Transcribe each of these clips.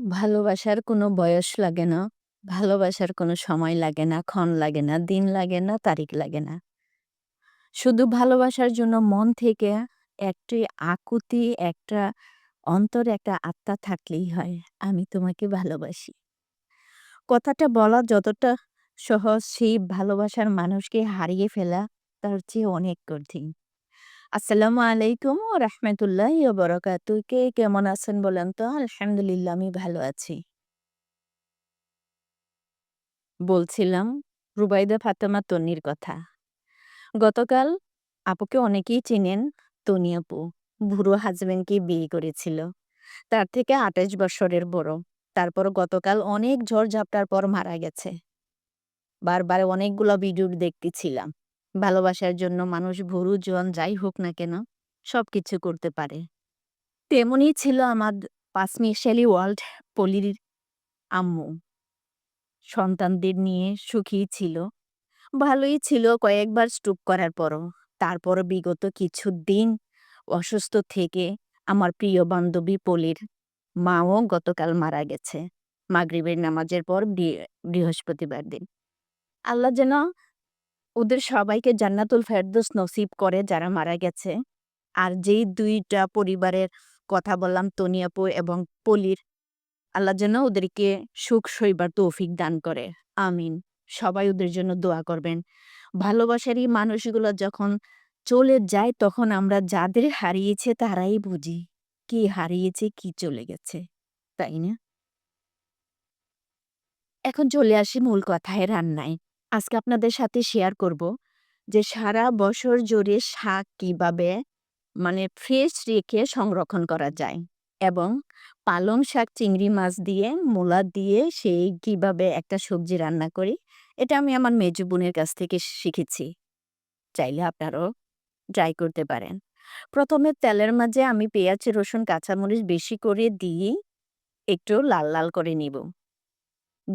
ভালোবাসার কোনো বয়স লাগে না। ভালোবাসার কোনো সময় লাগে না, ক্ষণ লাগে না, দিন লাগে না, তারিখ লাগে না। শুধু ভালোবাসার জন্য মন থেকে একটি আকুতি, একটা অন্তর একটা আত্মা থাকলেই হয়। আমি তোমাকে ভালোবাসি। কথাটা বলা যতটা সহজ, সেই ভালোবাসার মানুষকে হারিয়ে ফেলা তার চেয়ে অনেক কঠিন। আসসালামু আলাইকুম ওয়া রাহমাতুল্লাহি ওয়া বারাকাতুহু। কে কেমন আছেন বলেন তো? আলহামদুলিল্লাহ আমি ভালো আছি। বলছিলাম রুবাইদা ফাতেমা তনির কথা। গতকাল আপুকে অনেকেই চেনেন, তনি আপু। বুড়ো হাজবেন্ডকে বিয়ে করেছিল। তার থেকে ২৮ বছরের বড়। তারপর গতকাল অনেক ঝড়-ঝাপটার পর মারা গেছে। বারবার অনেকগুলো ভিডিও দেখতেছিলাম। ভালোবাসার জন্য মানুষ বুড়ো, জোয়ান যাই হোক না কেন সবকিছু করতে পারে। তেমনই ছিল আমার পাঁচমিশালী ওয়ার্ল্ড পলির আম্মু। সন্তানদের নিয়ে সুখী ছিল। ভালোই ছিল কয়েকবার স্টুপ করার পরও। তারপর বিগত কিছুদিন অসুস্থ থেকে আমার প্রিয় বান্ধবী পলির মাও গতকাল মারা গেছে। মাগরিবের নামাজের পর বৃহস্পতিবার দিন। আল্লাহ যেন ওদের সবাইকে জান্নাতুল ফেরদৌস নসিব করে যারা মারা গেছে। আর যেই দুইটা পরিবারের কথা বললাম তনিয়াপু এবং পলির, আল্লাহ যেন ওদেরকে সুখ সইবার তৌফিক দান করে। আমিন। সবাই ওদের জন্য দোয়া করবেন। ভালোবাসারই মানুষগুলো যখন চলে যায় তখন আমরা যাদের হারিয়েছে তারাই বুঝি কি হারিয়েছে, কি চলে গেছে। তাই না? এখন চলে আসি মূল কথায় রান্নায়। আজকে আপনাদের সাথে শেয়ার করব যে সারা বছর জুড়ে শাক কীভাবে মানে ফ্রেশ রেখে সংরক্ষণ করা যায় এবং পালং শাক চিংড়ি মাছ দিয়ে, মূলা দিয়ে সেই কীভাবে একটা সবজি রান্না করি, এটা আমি আমার মেজো বোনের কাছ থেকে শিখেছি। চাইলে আপনারাও ট্রাই করতে পারেন। প্রথমে তেলের মাঝে আমি পেঁয়াজ, রসুন, কাঁচামরিচ বেশি করে দিয়ে একটু লাল, লাল করে নিব।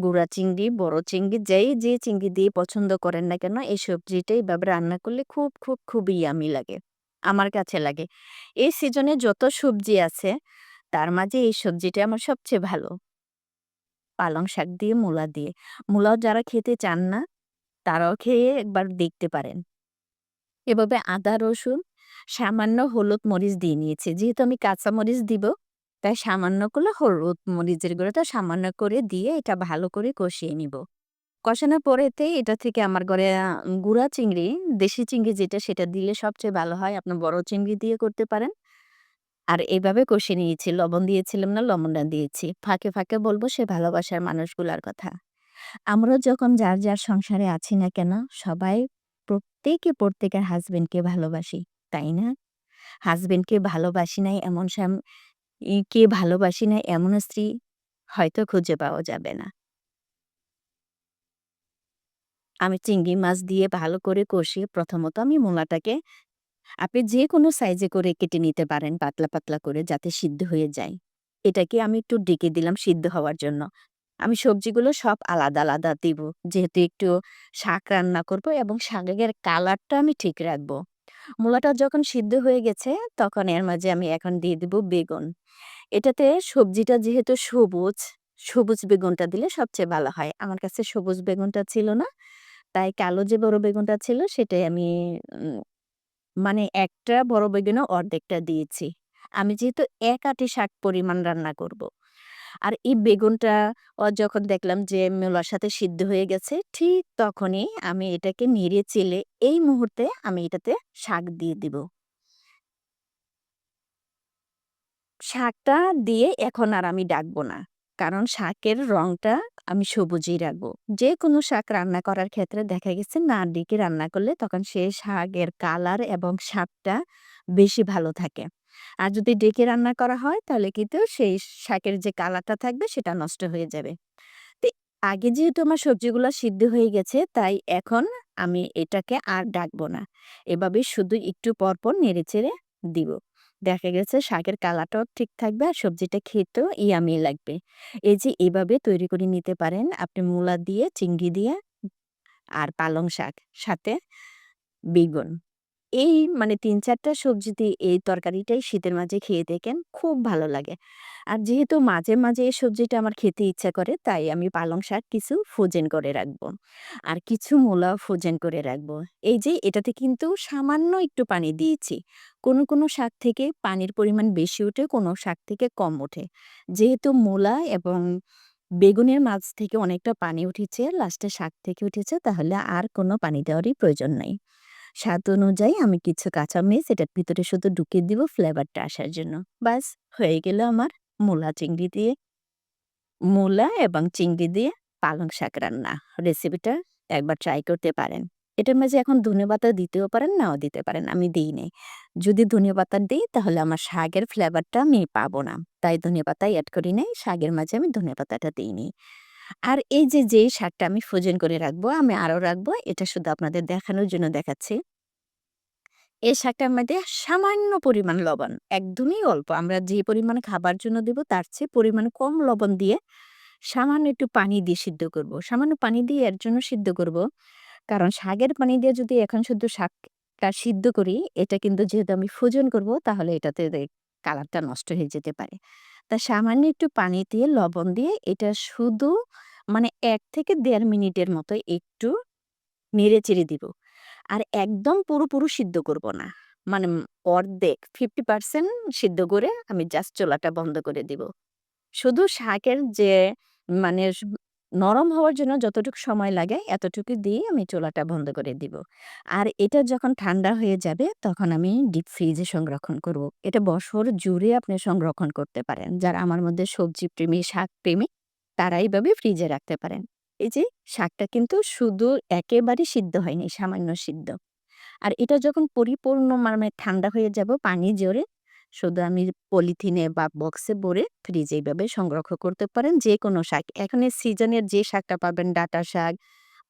গুঁড়া চিংড়ি, বড় চিংড়ি যেই যে চিংড়ি দিয়ে পছন্দ করেন না কেন এই সবজিটা এভাবে রান্না করলে খুব, খুব, খুবই ইয়াম্মি লাগে। আমার কাছে লাগে। এই সিজনে যত সবজি আছে তার মাঝে এই সবজিটা আমার সবচেয়ে ভালো। পালং শাক দিয়ে, মূলা দিয়ে। মূলাও যারা খেতে চান না তারাও খেয়ে একবার দেখতে পারেন। এভাবে আদা, রসুন, সামান্য হলুদ, মরিচ দিয়ে নিয়েছি। যেহেতু আমি কাঁচামরিচ দিব তাই সামান্য করে হলুদ মরিচের গুঁড়োটা সামান্য করে দিয়ে এটা ভালো করে কষিয়ে নিব। কষানোর পরেতে এটা থেকে আমার ঘরে গুঁড়া চিংড়ি, দেশি চিংড়ি যেটা সেটা দিলে সবচেয়ে ভালো হয়। আপনি বড় চিংড়ি দিয়ে করতে পারেন। আর এভাবে কষিয়ে নিয়েছি। লবণ দিয়েছিলাম না, লবণটা দিয়েছি। ফাঁকে, ফাঁকে বলব সে ভালোবাসার মানুষগুলার কথা। আমরা যখন যার, যার সংসারে আছি না কেন সবাই প্রত্যেকে প্রত্যেকের হাজবেন্ডকে ভালোবাসি। তাই না? হাজবেন্ডকে ভালোবাসি নাই এমন কে ভালোবাসি না এমন স্ত্রী হয়তো খুঁজে পাওয়া যাবে না। আমি চিংড়ি মাছ দিয়ে ভালো করে কষিয়ে প্রথমত আমি মূলাটাকে আপনি যেকোনো সাইজে করে কেটে নিতে পারেন পাতলা, পাতলা করে যাতে সিদ্ধ হয়ে যায়। এটাকে আমি একটু ডেকে দিলাম সিদ্ধ হওয়ার জন্য। আমি সবজিগুলো সব আলাদা, আলাদা দিব। যেহেতু একটু শাক রান্না করব এবং শাকের কালারটা আমি ঠিক রাখব। মূলাটা যখন সিদ্ধ হয়ে গেছে তখন এর মাঝে আমি এখন দিয়ে দিব বেগুন। এটাতে সবজিটা যেহেতু সবুজ, সবুজ বেগুনটা দিলে সবচেয়ে ভালো হয়। আমার কাছে সবুজ বেগুনটা ছিল না। তাই কালো যে বড় বেগুনটা ছিল সেটাই আমি মানে একটা বড় বেগুনের অর্ধেকটা দিয়েছি। আমি যেহেতু ১ আঁটি শাক পরিমাণ রান্না করব। আর এই বেগুনটা যখন দেখলাম যে মূলার সাথে সিদ্ধ হয়ে গেছে, ঠিক তখনই আমি এটাকে নেড়ে চেলে এই মুহূর্তে আমি এটাতে শাক দিয়ে দিব। শাকটা দিয়ে এখন আর আমি ডাকবো না। কারণ শাকের রংটা আমি সবুজই রাখব। যে কোনো শাক রান্না করার ক্ষেত্রে দেখা গেছে না ডেকে রান্না করলে তখন সেই শাকের কালার এবং স্বাদটা বেশি ভালো থাকে। আর যদি ডেকে রান্না করা হয় তাহলে কিন্তু সেই শাকের যে কালারটা থাকবে সেটা নষ্ট হয়ে যাবে। তো আগে যেহেতু আমার সবজিগুলা সিদ্ধ হয়ে গেছে তাই এখন আমি এটাকে আর ডাকবো না। এভাবে শুধু একটু পরপর নেড়ে চেড়ে দিব। দেখা গেছে শাকের কালারটাও ঠিক থাকবে আর সবজিটা খেতেও ইয়ামি লাগবে। এই যে এভাবে তৈরি করে নিতে পারেন আপনি মূলা দিয়ে, চিংড়ি দিয়ে আর পালং শাক সাথে বেগুন। এই মানে ৩-৪ টা সবজি দিয়ে এই তরকারিটাই শীতের মাঝে খেয়ে দেখেন, খুব ভালো লাগে। আর যেহেতু মাঝে, মাঝে এই সবজিটা আমার খেতে ইচ্ছা করে, তাই আমি পালং শাক কিছু ফ্রোজেন করে রাখব আর কিছু মূলাও ফ্রোজেন করে রাখব। এই যে এটাতে কিন্তু সামান্য একটু পানি দিয়েছি। কোনো, কোনো শাক থেকে পানির পরিমাণ বেশি ওঠে, কোনো শাক থেকে কম ওঠে। যেহেতু মূলা এবং বেগুনের মাছ থেকে অনেকটা পানি উঠেছে, লাস্টে শাক থেকে উঠেছে, তাহলে আর কোনো পানি দেওয়ারই প্রয়োজন নাই। স্বাদ অনুযায়ী আমি কিছু কাঁচামরিচ এটার ভিতরে শুধু ঢুকিয়ে দিব ফ্লেভারটা আসার জন্য। ব্যাস হয়ে গেল আমার মূলা চিংড়ি দিয়ে মূলা এবং চিংড়ি দিয়ে পালং শাক রান্না। রেসিপিটা একবার ট্রাই করতে পারেন। এটার মাঝে এখন ধনেপাতা দিতেও পারেন, নাও দিতে পারেন। আমি দিই নাই। যদি ধনেপাতা দিই তাহলে আমার শাকের ফ্লেভারটা আমি পাবো না। তাই ধনেপাতা অ্যাড করি নাই। শাকের মাঝে আমি ধনেপাতাটা দিইনি। আর এই যে যেই শাকটা আমি ফ্রোজেন করে রাখব, আমি আরও রাখব। এটা শুধু আপনাদের দেখানোর জন্য দেখাচ্ছি। এই শাকটার মধ্যে সামান্য পরিমাণ লবণ, একদমই অল্প। আমরা যে পরিমাণ খাবার জন্য দেব তার চেয়ে পরিমাণ কম লবণ দিয়ে সামান্য একটু পানি দিয়ে সিদ্ধ করব। সামান্য পানি দিয়ে এর জন্য সিদ্ধ করব, কারণ শাকের পানি দিয়ে যদি এখন শুধু শাকটা সিদ্ধ করি, এটা কিন্তু যেহেতু আমি ফোজন করব তাহলে এটাতে কালারটা নষ্ট হয়ে যেতে পারে। তা সামান্য একটু পানি দিয়ে লবণ দিয়ে এটা শুধু মানে এক থেকে দেড় মিনিটের মতো একটু নেড়ে-চেড়ে দিব। আর একদম পুরোপুরি সিদ্ধ করব না। মানে অর্ধেক 50% সিদ্ধ করে আমি জাস্ট চোলাটা বন্ধ করে দিব। শুধু শাকের যে মানে নরম হওয়ার জন্য যতটুকু সময় লাগে এতটুকু দিয়ে আমি চুলাটা বন্ধ করে দিব। আর এটা যখন ঠান্ডা হয়ে যাবে তখন আমি ডিপ ফ্রিজে সংরক্ষণ করব। এটা বছর জুড়ে আপনি সংরক্ষণ করতে পারেন। যারা আমার মধ্যে সবজি প্রেমী, শাক প্রেমী তারা এইভাবে ফ্রিজে রাখতে পারেন। এই যে শাকটা কিন্তু শুধু একেবারে সিদ্ধ হয়নি, সামান্য সিদ্ধ। আর এটা যখন পরিপূর্ণ মানে ঠান্ডা হয়ে যাব পানি ঝরে, শুধু আমি পলিথিনে বা বক্সে ভরে ফ্রিজে এইভাবে সংরক্ষণ করতে পারেন যে কোনো শাক। এখন এই সিজনের যে শাকটা পাবেন ডাঁটা শাক,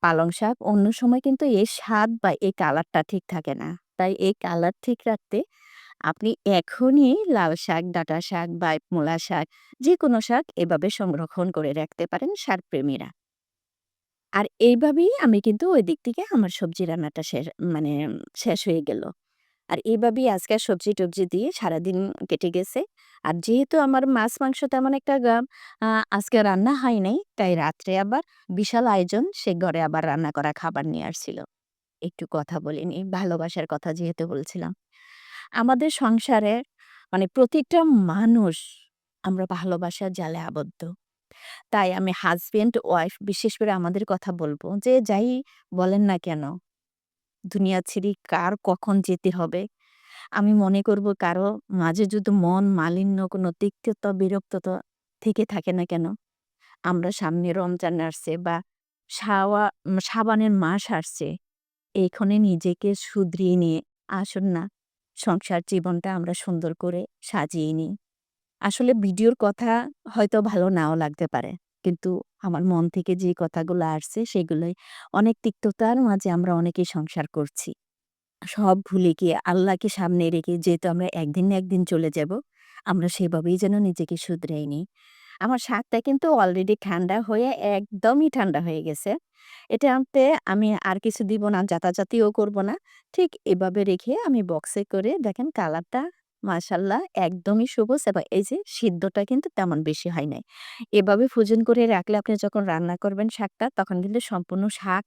পালং শাক, অন্য সময় কিন্তু এই স্বাদ বা এই কালারটা ঠিক থাকে না। তাই এই কালার ঠিক রাখতে আপনি এখনই লাল শাক, ডাঁটা শাক বা মূলা শাক যে কোনো শাক এভাবে সংরক্ষণ করে রাখতে পারেন শাকপ্রেমীরা। আর এইভাবেই আমি কিন্তু ওই দিক থেকে আমার সবজি রান্নাটা শেষ মানে শেষ হয়ে গেল। আর এভাবেই আজকে সবজি-টবজি দিয়ে সারাদিন কেটে গেছে। আর যেহেতু আমার মাছ-মাংস তেমন একটা আজকে রান্না হয় নাই, তাই রাত্রে আবার বিশাল আয়োজন। সে ঘরে আবার রান্না করা খাবার নিয়ে আসছিল। একটু কথা বলিনি ভালোবাসার কথা যেহেতু বলছিলাম। আমাদের সংসারে মানে প্রতিটা মানুষ আমরা ভালোবাসার জালে আবদ্ধ। তাই আমি হাসব্যান্ড, ওয়াইফ বিশেষ করে আমাদের কথা বলব যে যাই বলেন না কেন, দুনিয়া ছেড়ে কার কখন যেতে হবে, আমি মনে করব কারও মাঝে যদি মন মালিন্য কোনো তিক্ততা, বিরক্ততা থেকে থাকে না কেন, আমরা সামনে রমজান আসছে বা শাওয়া শাবানের মাস আসছে, এখানে নিজেকে শুধরিয়ে নিয়ে আসুন না সংসার জীবনটা আমরা সুন্দর করে সাজিয়ে নিই। আসলে ভিডিওর কথা হয়তো ভালো নাও লাগতে পারে। কিন্তু আমার মন থেকে যে কথাগুলো আসছে সেগুলোই অনেক তিক্ততার মাঝে আমরা অনেকেই সংসার করছি। সব ভুলে গিয়ে আল্লাহকে সামনে রেখে যেহেতু আমরা একদিন না একদিন চলে যাব, আমরা সেভাবেই যেন নিজেকে শুধরাই নিই। আমার শাকটা কিন্তু অলরেডি ঠান্ডা হয়ে একদমই ঠান্ডা হয়ে গেছে। এটা এটাতে আমি আর কিছু দিব না, জাতাজাতিও করব না। ঠিক এভাবে রেখে আমি বক্সে করে দেখেন কালারটা মাশাআল্লাহ একদমই সবুজ এবং এই যে সিদ্ধটা কিন্তু তেমন বেশি হয় নাই। এভাবে ফ্রোজেন করে রাখলে আপনি যখন রান্না করবেন শাকটা তখন কিন্তু সম্পূর্ণ শাক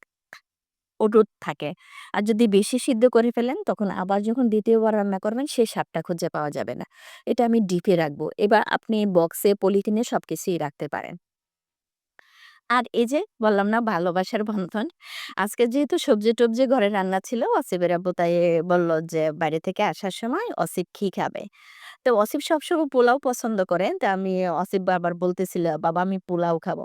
অটুট থাকে। আর যদি বেশি সিদ্ধ করে ফেলেন তখন আবার যখন দ্বিতীয়বার রান্না করবেন সেই স্বাদটা খুঁজে পাওয়া যাবে না। এটা আমি ডিপে রাখব। এবার আপনি বক্সে, পলিথিনে সব কিছুই রাখতে পারেন। আর এই যে বললাম না ভালোবাসার বন্ধন। আজকে যেহেতু সবজি-টবজি ঘরে রান্না ছিল, অসিবের আব্বু তাই বলল যে বাইরে থেকে আসার সময় অসিব কি খাবে? তো অসিব সবসময় পোলাও পছন্দ করে। তো আমি অসিব বারবার বলতেছিল, "বাবা আমি পোলাও খাব।"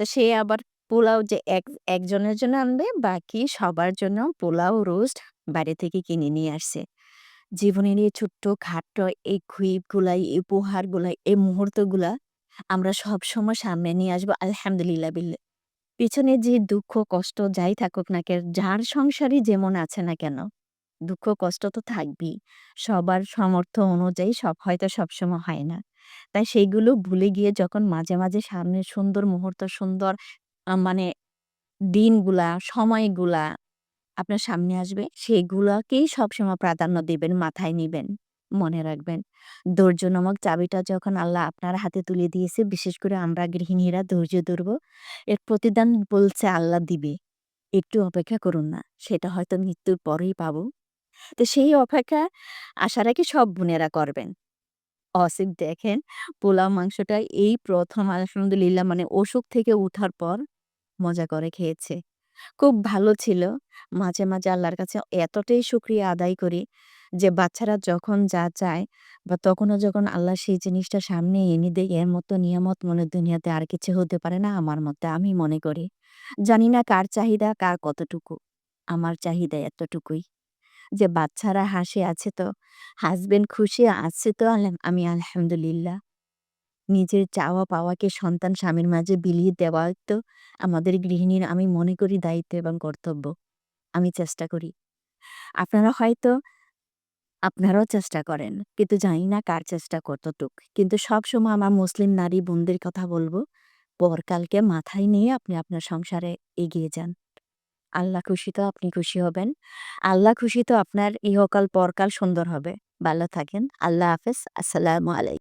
তো সে আবার পোলাও যে এক একজনের জন্য আনবে, বাকি সবার জন্য পোলাও, রোস্ট বাইরে থেকে কিনে নিয়ে আসছে। জীবনের এই ছোট্ট-খাট্ট এই খুঁইগুলা, এই উপহারগুলা, এই মুহূর্তগুলা আমরা সবসময় সামনে নিয়ে আসব আলহামদুলিল্লাহ বিল্লা পিছনে যে দুঃখ, কষ্ট যাই থাকুক না কেন, যার সংসারই যেমন আছে না কেন, দুঃখ কষ্ট তো থাকবেই। সবার সামর্থ্য অনুযায়ী সব হয়তো সবসময় হয় না। তাই সেইগুলো ভুলে গিয়ে যখন মাঝে, মাঝে সামনে সুন্দর মুহূর্ত, সুন্দর আ মানে দিনগুলা, সময়গুলা আপনার সামনে আসবে সেগুলাকেই সবসময় প্রাধান্য দিবেন, মাথায় নিবেন। মনে রাখবেন ধৈর্য নামক চাবিটা যখন আল্লাহ আপনার হাতে তুলে দিয়েছে, বিশেষ করে আমরা গৃহিণীরা ধৈর্য ধরব। এর প্রতিদান বলছে আল্লাহ দিবে। একটু অপেক্ষা করুন না। সেটা হয়তো মৃত্যুর পরেই পাবো। তো সেই অপেক্ষা আশা রাখি সব বোনেরা করবেন। অসিফ দেখেন পোলাও মাংসটা এই ১ম আলহামদুলিল্লাহ মানে অসুখ থেকে উঠার পর মজা করে খেয়েছে। খুব ভালো ছিল। মাঝে, মাঝে আল্লাহর কাছে এতটাই শুকরিয়া আদায় করি যে বাচ্চারা যখন যা চায় বা তখনও যখন আল্লাহ সেই জিনিসটা সামনে এনে দেয় এর মতো নিয়ামত মনে দুনিয়াতে আর কিছু হতে পারে না আমার মতে আমি মনে করি। জানি না কার চাহিদা কার কতটুকু। আমার চাহিদা এতটুকুই। যে বাচ্চারা হাসি আছে তো, হাসব্যান্ড খুশি আছে তো আমি আলহামদুলিল্লাহ। নিজের চাওয়া পাওয়াকে সন্তান স্বামীর মাঝে বিলিয়ে দেওয়া তো আমাদের গৃহিণীর আমি মনে করি দায়িত্ব এবং কর্তব্য। আমি চেষ্টা করি। আপনারা হয়তো আপনারাও চেষ্টা করেন। কিন্তু জানি না কার চেষ্টা কতটুক। কিন্তু সব সময় আমার মুসলিম নারী বোনদের কথা বলব, পরকালকে মাথায় নিয়ে আপনি আপনার সংসারে এগিয়ে যান। আল্লাহ খুশি তো আপনি খুশি হবেন। আল্লাহ খুশি তো আপনার ইহকাল পরকাল সুন্দর হবে। ভালো থাকেন। আল্লাহ হাফেজ। আসসালামু আলাই